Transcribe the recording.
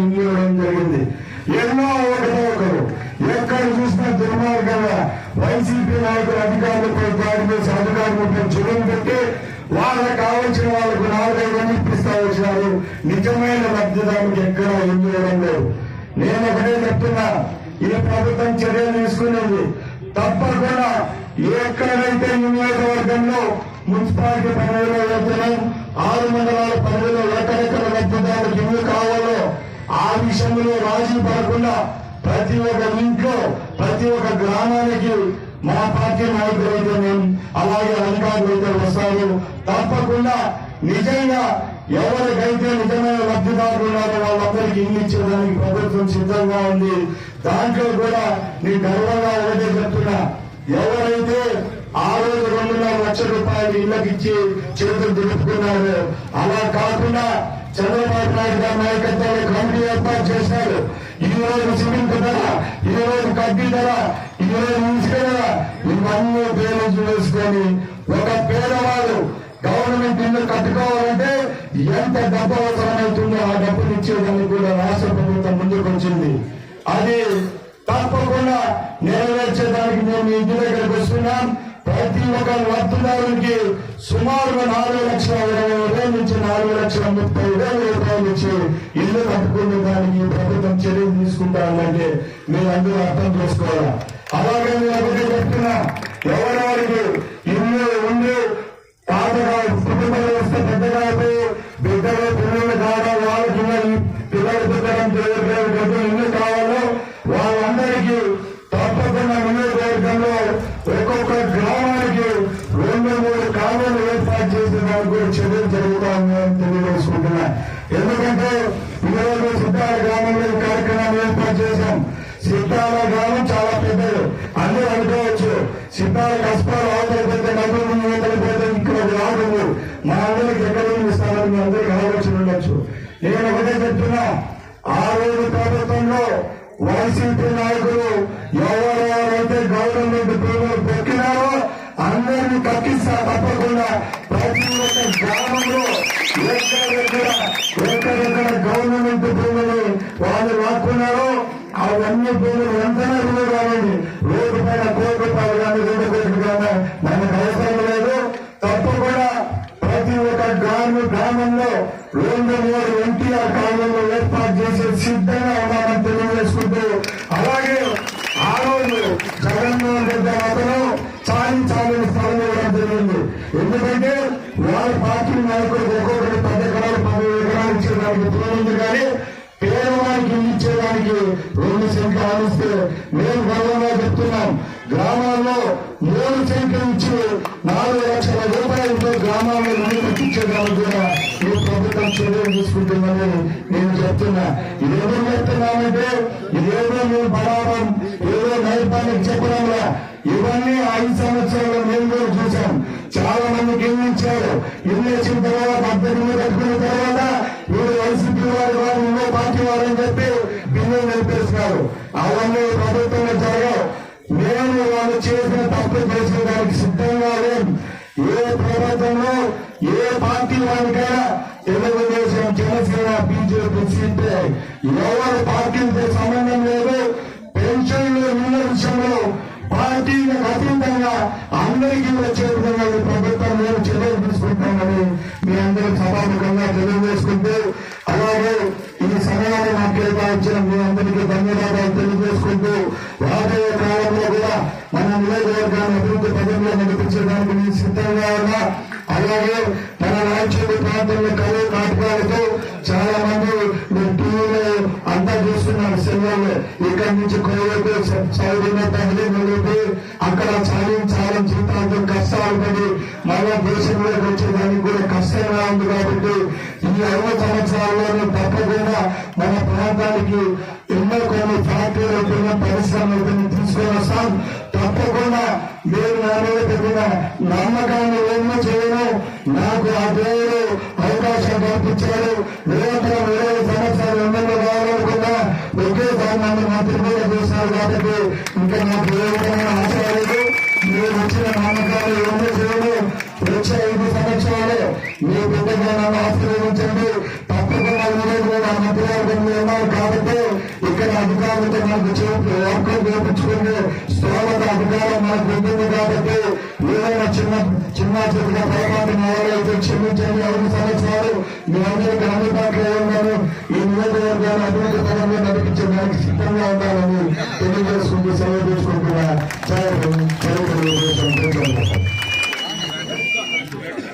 ఇంటి ఇవ్వడం జరిగింది. ఎన్నో ఒకటో ఒకరు ఎక్కడ చూసినా దుర్మార్గంగా వైసీపీ నాయకులు అధికారులపై దాడి చేసి అధికారులపై చురుం పెట్టి వాళ్ళకు కావలసిన వాళ్ళకు నాలుగైదు మంది ఇప్పిస్తా వచ్చినారు. నిజమైన లబ్ధిదారులకు ఎక్కడ ఇవ్వడం లేదు. నేను ఒకటే చెప్తున్నా ఈ ప్రభుత్వం చర్యలు తీసుకునేది తప్పకుండా ఎక్కడైతే నియోజకవర్గంలో మున్సిపాలిటీ పరిధిలో వెళ్తున్నాం ఆరు మండలాల పరిధిలో ఎక్కడెక్కడ లబ్ధిదారులకు ఇల్లు కావాలో విషయంలో రాజీ పడకుండా ప్రతి ఒక్క ఇంట్లో ప్రతి ఒక్క గ్రామానికి మా పార్టీ నాయకులు అయితే మేము అలాగే అధికారులు వస్తారు. తప్పకుండా నిజంగా ఎవరికైతే నిజమైన లబ్ధిదారులు ఉన్నారో వాళ్ళందరికీ ఇల్లు ఇచ్చేదానికి ప్రభుత్వం సిద్ధంగా ఉంది. దాంట్లో కూడా నీ గర్వంగా ఒకటే చెప్తున్నా. ఎవరైతే ఆ రోజు రెండున్నర లక్షల రూపాయలు ఇళ్ళకి ఇచ్చి చేతులు దులుపుకున్నారు అలా కాకుండా చంద్రబాబు నాయుడు గారి నాయకత్వంలో కమిటీ ఏర్పాటు చేశారు. ఈ రోజు సిమెంట్ ధర ఈ రోజు కడ్డీ ధర ఈ రోజు ఇసుక ధర ఇవన్నీ పేరు వేసుకొని ఒక పేదవాడు గవర్నమెంట్ ఇల్లు కట్టుకోవాలంటే ఎంత డబ్బు అవసరమవుతుందో ఆ డబ్బులు ఇచ్చేదానికి కూడా రాష్ట్ర ప్రభుత్వం ముందుకు వచ్చింది. అది తప్పకుండా నెరవేర్చేదానికి మేము ఇంటి దగ్గరకు వస్తున్నాం. ప్రతి ఒక్క లబ్ధిదారునికి సుమారుగా నాలుగు లక్షల ఇరవై వేల నుంచి నాలుగు లక్షల ముప్పై వేల రూపాయలు ఇచ్చి ఇల్లు కట్టుకునే దానికి ప్రభుత్వం చర్యలు తీసుకుంటామంటే మీరు అందరూ అర్థం చేసుకోవాలి? అలాగే నేను ఒకటి చెప్తున్నా. ఎవరెవరికి ఇల్లు ఉండి తాతగా కుటుంబంలో వస్తే పెద్దగా అయిపోయి బిడ్డలు పిల్లలు కావడం వాళ్ళకి పిల్లలు పుట్టడం పిల్లలు డబ్బులు ఇల్లు కావాలో వాళ్ళందరికీ తప్పకుండా నియోజకవర్గంలో ఒక్కొక్క గ్రామ రెండు మూడు కాలువలు ఏర్పాటు కూడా చర్యలు జరుగుతా ఉన్నాయని తెలియజేసుకుంటున్నా. ఎందుకంటే ఈరోజు సిద్ధాల గ్రామంలో కార్యక్రమాన్ని ఏర్పాటు చేశాం. సిద్ధాల గ్రామం చాలా పెద్దది. అందరూ అనుకోవచ్చు. సిద్ధాల కష్టాలు అవతలిపోతే నదులు అవతలిపోతే ఇక్కడ రాదు మా అందరికి ఎక్కడ ఇస్తామని మీ అందరికి ఆలోచన ఉండొచ్చు. నేను ఒకటే చెప్తున్నా. ఆ రోజు ప్రభుత్వంలో వైసీపీ నాయకులు ఎవరెవరైతే గవర్నమెంట్ పేరు పెట్టినారో గ్రామంలో ఎక్కడెక్కడ ఎక్కడెక్కడ గవర్నమెంట్ భూములు వాళ్ళు లాక్కున్నారో అవన్నీ భూములు వెంటనే భూములు కావండి రోడ్డు పైన కోటి రూపాయలు కానీ రెండు కోట్లు కానీ మనకు అవసరం లేదు తప్పకుండా ప్రతి ఒక్క గ్రామ గ్రామంలో రెండు మూడు ఎన్టీఆర్ కాలంలో ఏర్పాటు చేసే సిద్ధంగా ఉన్నామని తెలియజేసుకుంటూ అలాగే ఆ రోజు జగన్మోహన్ రెడ్డి అతను చాలి చాలని స్థలం ఇవ్వడం జరిగింది ఎందుకంటే వారి పార్టీ నాయకులు ఒక్కొక్కటి పది ఎకరాలు పది ఎకరాలు ఇచ్చేదానికి ఉంది కానీ పేదవానికి ఇచ్చేదానికి రెండు సెంట్లు ఆలోచిస్తే మేము గర్వంగా చెప్తున్నాం. గ్రామాల్లో మూడు సెంట్లు ఇచ్చి నాలుగు లక్షల రూపాయలతో గ్రామాల్లో ఇల్లు ఇచ్చేదానికి కూడా ఈ ప్రభుత్వం చర్యలు తీసుకుంటుందని నేను చెప్తున్నా. ఇదేమో చెప్తున్నామంటే ఇదేదో మేము బడాబం ఏదో నైపానికి చెప్పడంలా. ఇవన్నీ ఐదు సంవత్సరాలు మేము కూడా చూసాం చాలా వచ్చిన ఇల్లు ఇచ్చారు ఇల్లు తర్వాత పద్దెనిమిది కట్టుకున్న తర్వాత వీళ్ళు వైసీపీ వారు వారు ఇంకో పార్టీ వారు అని చెప్పి బిల్లు నిలిపేస్తున్నారు అవన్నీ ప్రభుత్వంలో జరగవు. మేము వాళ్ళు చేసిన తప్పు చేసుకోవడానికి సిద్ధంగా లేం. ఏ ప్రభుత్వంలో ఏ పార్టీ వారికైనా తెలుగుదేశం జనసేన బీజేపీ సిపిఐ ఎవరి పార్టీలతో సంబంధం లేదు. పెన్షన్లు ఇళ్ళ విషయంలో పార్టీలకు అతీతంగా అందరికీ వచ్చే విధంగా ఈ ప్రభుత్వం మేము చర్యలు తీసుకుంటామని మీ అందరూ సభాముఖంగా తెలియజేసుకుంటూ అలాగే ఈ సమయాన్ని మాకు కేటాయించిన మీ అందరికీ ధన్యవాదాలు తెలియజేసుకుంటూ రాబోయే కాలంలో కూడా మన నియోజకవర్గాన్ని అభివృద్ధి పదంలో నడిపించడానికి నేను సిద్ధంగా ఉన్నా. అలాగే మన రాజ్యాంగ ప్రాంతంలో కరువు నాటకాలతో చాలా మంది టీవీలో అంతా చూస్తున్నారు సినిమాలో. ఇక్కడి నుంచి కోవిడ్ చదివిన తల్లి మొదలుపెట్టి అక్కడ చాలి జీవితాంతం కష్టాలు పడి మళ్ళా దేశంలోకి వచ్చేదానికి కూడా కష్టంగా ఉంది కాబట్టి ఈ అరవై సంవత్సరాల్లోనే తప్పకుండా మన ప్రాంతానికి ఎన్నో కొన్ని ఫ్యాక్టరీలు అయిపోయినా పరిశ్రమలు అయిపోయినా తీసుకొని వస్తాం తప్పకుండా మీరు నా మీద పెట్టిన నమ్మకాన్ని ఏమో చేయను. నాకు ఆ దేవుడు అవకాశం కల్పించాడు. నిరంతరం ఇరవై సంవత్సరాలు ఎమ్మెల్యే కావాలనుకున్నా ఒకేసారి నన్ను మా తిరుమల చేశారు కాబట్టి ఇంకా నాకు ఏ విధమైన ఆశ లేదు. మీరు వచ్చిన నమ్మకాలు ఏమో చేయను. వచ్చే ఐదు సంవత్సరాలు మీ బిడ్డగా నన్ను ఆశీర్వదించండి. కాబట్టి ఇక్కడ అధికారులతో మనకు చెప్పి ఒక్కరు వేపించుకునే అధికారం మనకు ఉంటుంది కాబట్టి ఏదైనా చిన్న చిన్న చిన్న పొరపాటు ఎవరైతే క్షమించండి ఐదు సంవత్సరాలు మీ అందుబాటులో ఉన్నాను ఈ నియోజకవర్గాన్ని అభివృద్ధి పరంగా నడిపించడానికి సిద్ధంగా ఉండాలని తెలియజేసుకుంటూ సెలవు